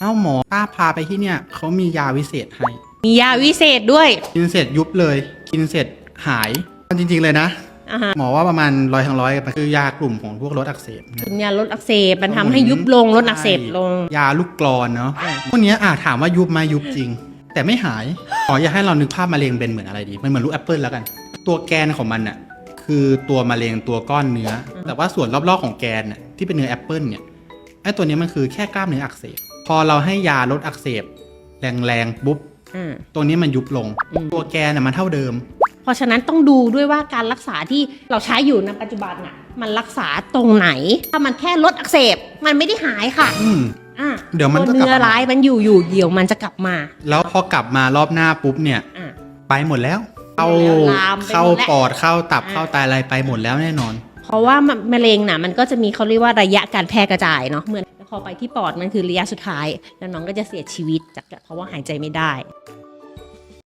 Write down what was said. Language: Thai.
เอ้าหมอป้าพาไปที่เนี่ยเขามียาวิเศษให้ มียาวิเศษด้วย กินเสร็จยุบเลย กินเสร็จหายจริง ๆ เลยนะ อ่าฮะ หมอว่าประมาณร้อยทั้งร้อยมันคือยากลุ่มของพวกรถอักเสบนะ เป็นยาลดอักเสบมันทำให้ยุบลงลดอักเสบลง ยาลูกกรอนเนาะอ่าพวกเนี้ยอะถามว่ายุบไหมยุบจริง แต่ไม่หายหมออยากให้เรานึกภาพมะเร็งเป็นเหมือนอะไรดี มันเหมือนลูกแอปเปิลแล้วกัน ตัวแกนของมันอะคือตัวมะเร็งตัวก้อนเนื้อ แต่ว่าส่วนรอบๆของแกนน่ะที่เป็นเนื้อแอปเปิลเนี่ยไอ้ตัวเนี้ยมันคือแค่กล้ามเนื้ออักเสบพ อเราให้ยาลดอักเสบ แรงๆปุ๊บอ่าตัวนี้มันยุบลง อืม ตัวแกนน่ะมันเท่าเดิม เพราะฉะนั้นต้องดูด้วยว่าการรักษาที่เราใช้อยู่ในปัจจุบันน่ะ มันรักษาตรงไหน ถ้ามันแค่ลดอักเสบ มันไม่ได้หายค่ะอืม อะเดี๋ยวมันก็ตัวกลับเนื้อมา ร้ายมันอยู่อยู่เดี๋ยวมันจะกลับมาแล้วพอกลับมารอบหน้าปุ๊บเนี่ย อะ ไปหมดแล้ว เข้าไปหมดแล้วลามไปเข้าหมดแล้วปอดเข้าตับอ่า เข้าไตอะไรไปหมดแล้วแน่นอน เพราะว่ามะมะเร็งน่ะมันก็จะมีเขาเรียกว่าระยะการแพร่กระจายเนาะเหมือน พอไปที่ปอดมันคือระยะสุดท้าย แล้วน้องก็จะเสียชีวิตจากเพราะว่าหายใจไม่ได้